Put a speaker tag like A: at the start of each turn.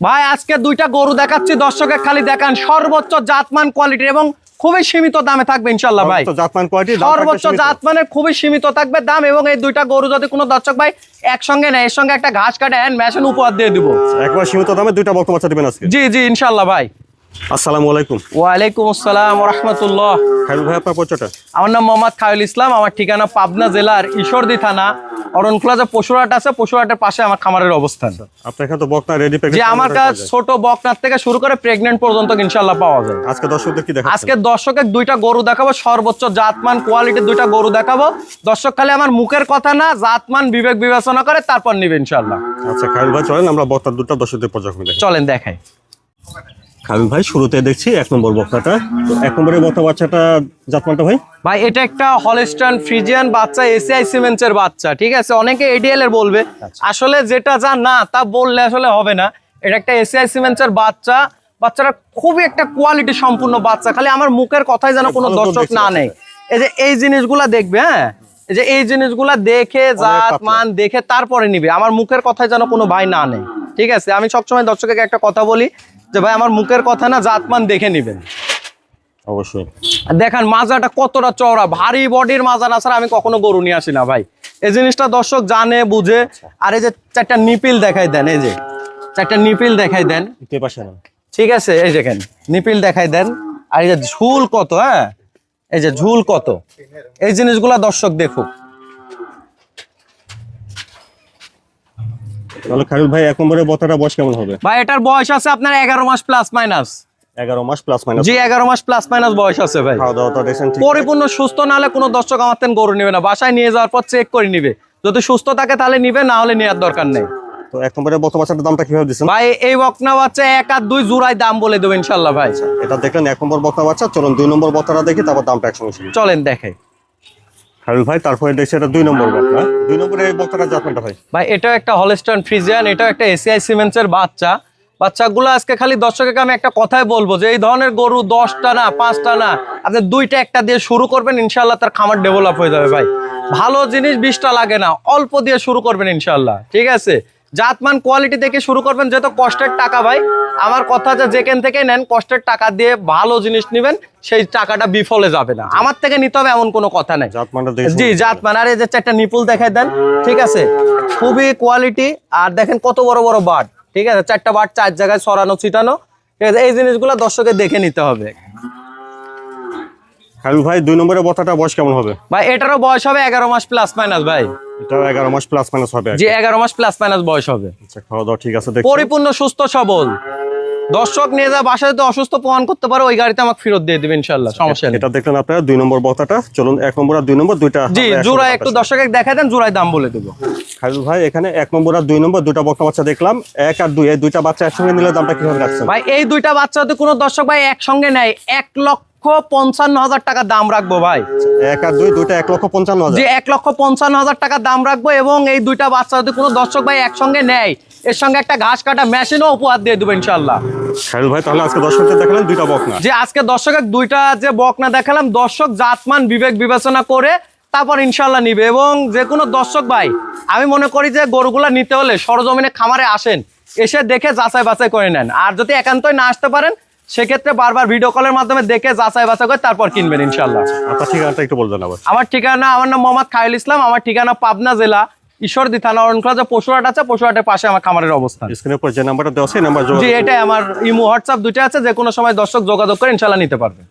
A: ভাই আজকে দুইটা গরু দেখাচ্ছি। দর্শকের খালি দেখান সর্বোচ্চ জাতমান কোয়ালিটির এবং খুবই সীমিত দামে থাকবে ইনশাল্লাহ ভাই।
B: জাতমান কোয়ালিটি
A: সর্বোচ্চ জাতমানের খুবই সীমিত থাকবে দাম এবং এই দুইটা গরু যদি কোনো দর্শক ভাই একসঙ্গে নেয় এর সঙ্গে একটা ঘাস কাটা হ্যান্ড মেশিন উপহার দিয়ে দিব।
B: একবার সীমিত দামে দুইটা বক্তব্য দিবেন আজকে।
A: জি জি ইনশাল্লাহ ভাই।
B: আসসালামু আলাইকুম।
A: ওয়ালাইকুম আসসালাম রহমতুল্লাহ।
B: খাইরুল ভাই আপনার পরিচয়টা?
A: আমার নাম মোহাম্মদ খায়ুল ইসলাম আমার ঠিকানা পাবনা জেলার ঈশ্বরদী থানা যে পশুরহাট আছে পাশে আমার খামারের অবস্থান।
B: আপনার এখানে তো বকনা রেডি
A: যে আমার কাছে ছোট বকনার থেকে শুরু করে পর্যন্ত পাওয়া যায়।
B: আজকে দর্শকদের কি
A: আজকে দর্শকের দুইটা গরু দেখাবো সর্বোচ্চ জাতমান কোয়ালিটির দুইটা গরু দেখাবো। দর্শক খালি আমার মুখের কথা না জাতমান বিবেক বিবেচনা করে তারপর নিবে ইনশাল্লাহ
B: আচ্ছা খাইরুল ভাই চলেন আমরা বক্তার দুটো দর্শকদের
A: চলেন দেখাই।
B: ভাই শুরুতে দেখছি এক নম্বর বক্তাটা। এক নম্বরের বক্তা বাচ্চাটা জাতমানটা ভাই?
A: ভাই এটা একটা হলস্টান ফ্রিজিয়ান বাচ্চা এসিআই সিমেন্টসের বাচ্চা ঠিক আছে? অনেকে এডিএল এর বলবে। আসলে যেটা যা না তা বললে আসলে হবে না। এটা একটা এসিআই সিমেন্টসের বাচ্চা। বাচ্চাটা খুবই একটা কোয়ালিটি সম্পূর্ণ বাচ্চা। খালি আমার মুখের কথাই যেন কোনো দর্শক না নেই এই যে এই জিনিসগুলা দেখবে হ্যাঁ? এই যে এই জিনিসগুলা দেখে জাত মান দেখে তারপরে নিবে। আমার মুখের কথাই যেন কোনো ভাই না নেই ঠিক আছে? আমি সবসময় দর্শককে একটা কথা বলি যে ভাই আমার মুখের কথা না জাত মান দেখে নিবেন।
B: অবশ্যই।
A: দেখেন মাজাটা কতটা চওড়া ভারী বডির মাজা না ছাড়া আমি কখনো গরু নিয়ে আসি না ভাই। এই জিনিসটা দর্শক জানে বুঝে। আর এই যে চারটা নিপিল দেখাই দেন এই যে। চারটা নিপিল দেখাই দেন। ঠিক আছে এই দেখেন নিপিল দেখাই দেন। আর এই যে ঝুল কত হ্যাঁ? এই যে ঝুল কত? এই জিনিসগুলা দর্শক দেখুক।
B: তাহলে খাইরুল ভাই এক নম্বরের বক্তাটা বয়স কেমন হবে?
A: ভাই এটার বয়স আছে আপনার এগারো মাস প্লাস মাইনাস
B: এগারো মাস প্লাস মাইনাস
A: জি এগারো মাস প্লাস মাইনাস বয়স আছে ভাই। পরিপূর্ণ সুস্থ না হলে কোনো দর্শক আমার তেন গরু নিবে না। বাসায় নিয়ে যাওয়ার পর চেক করে নিবে। যদি সুস্থ থাকে তাহলে নিবে না হলে নেওয়ার দরকার নেই।
B: তো এক নম্বরের বক্তা বাচ্চাটার দামটা কীভাবে দিচ্ছেন?
A: ভাই এই বকনা বাচ্চা এক আর দুই জোড়ায় দাম বলে দেবো ইনশাল্লাহ ভাই।
B: এটা দেখলেন এক নম্বর বাচ্চা। চলুন দুই নম্বর দেখি তারপর দামটা একসঙ্গে
A: চলেন দেখে
B: খাইরুল ভাই, তারপরে দেখছি এটা নম্বর দুই নম্বরে ভাই?
A: ভাই একটা ফ্রিজিয়ান একটা এসিআই সিমেন্টস এর বাচ্চা। বাচ্চাগুলো আজকে খালি দর্শকের আমি একটা কথাই বলব যে, এই ধরনের গরু দশটা না, পাঁচটা না, আপনি দুইটা একটা দিয়ে শুরু করবেন ইনশাল্লাহ তার খামার ডেভেলপ হয়ে যাবে ভাই। ভালো জিনিস বিশটা লাগে না, অল্প দিয়ে শুরু করবেন ইনশাল্লাহ ঠিক আছে? জাতমান কোয়ালিটি দেখে শুরু করবেন যেহেতু কষ্টের টাকা ভাই। আমার কথা যে যেখান থেকে নেন কষ্টের টাকা দিয়ে ভালো জিনিস নেবেন সেই টাকাটা বিফলে যাবে না। আমার থেকে নিতে হবে এমন কোনো কথা নাই। জি জাত মানে আর এই যে চারটা নিপুল দেখাই দেন ঠিক আছে? খুবই কোয়ালিটি আর দেখেন কত বড় বড় বাট ঠিক আছে? চারটা বাট চার জায়গায় সরানো ছিটানো। ঠিক আছে? এই জিনিসগুলো দর্শকের দেখে নিতে হবে।
B: ভাই দুই নম্বরের বক্তাটা বয়স কেমন হবে?
A: ভাই এটারও বয়স হবে এগারো মাস প্লাস মাইনাস ভাই।
B: এটা এগারো মাস প্লাস মাইনাস হবে আর কি।
A: মাস প্লাস মাইনাস বয়স হবে।
B: আচ্ছা খাওয়া দাওয়া ঠিক আছে
A: পরিপূর্ণ সুস্থ সবল। দর্শক নিয়ে যা বাসায় যদি অসুস্থ প্রমাণ করতে পারে ওই গাড়িতে আমাকে ফেরত দিয়ে দিবে ইনশাল্লাহ সমস্যা নেই।
B: এটা দেখলেন আপনারা দুই নম্বর বক্তাটা চলুন এক নম্বর আর দুই নম্বর দুইটা
A: জি
B: আমরা একসাথে
A: জোড়ায়
B: দামটা
A: একটু
B: শুনি।
A: দর্শকের দেখাই দেন জোড়ায় দাম বলে দেবো।
B: খাইরুল ভাই এখানে এক নম্বর আর দুই নম্বর দুইটা বক্তা বাচ্চা দেখলাম। এক আর দুই এই দুইটা বাচ্চা একসঙ্গে নিলে দামটা কীভাবে রাখছেন?
A: ভাই এই দুইটা বাচ্চা যদি কোনো দর্শক ভাই একসঙ্গে নেয় এক লক্ষ পঞ্চান্ন হাজার টাকা দাম রাখব ভাই।
B: এক আর দুই দুইটা এক লক্ষ পঞ্চান্ন হাজার।
A: যে এক লক্ষ পঞ্চান্ন হাজার টাকা দাম রাখব এবং এই দুইটা বাচ্চা যদি কোনো দর্শক ভাই একসঙ্গে নেয় এর সঙ্গে একটা ঘাস কাটা মেশিনও উপহার দিয়ে দেবো ইনশাল্লাহ
B: খাইরুল ভাই তাহলে আজকে দর্শকদের দেখালেন দুইটা বকনা
A: যে আজকে দর্শকের দুইটা যে বকনা দেখালাম দর্শক জাতমান বিবেক বিবেচনা করে তারপর ইনশাল্লাহ নিবে এবং যে কোনো দর্শক ভাই আমি মনে করি যে গরুগুলা নিতে হলে সরজমিনে খামারে আসেন এসে দেখে যাচাই বাছাই করে নেন। আর যদি একান্তই না আসতে পারেন সেক্ষেত্রে বারবার ভিডিও কলের মাধ্যমে দেখে যাচাই বাছাই করে তারপর কিনবেন ইনশাল্লাহ
B: আপনার ঠিকানাটা একটু বলবেন আবার।
A: আমার ঠিকানা আমার নাম মোহাম্মদ খায়ুল ইসলাম আমার ঠিকানা পাবনা জেলা ঈশ্বরদী থানা অরণখোলা যে পশুহাট আছে পশুহাটের পাশে আমার খামারের অবস্থান।
B: স্ক্রিনের উপর যে নাম্বারটা দেওয়া আছে নাম্বার
A: জি এটাই আমার ইমো হোয়াটসঅ্যাপ দুইটা আছে যে কোনো সময় দর্শক যোগাযোগ করে ইনশাল্লাহ নিতে পারবে।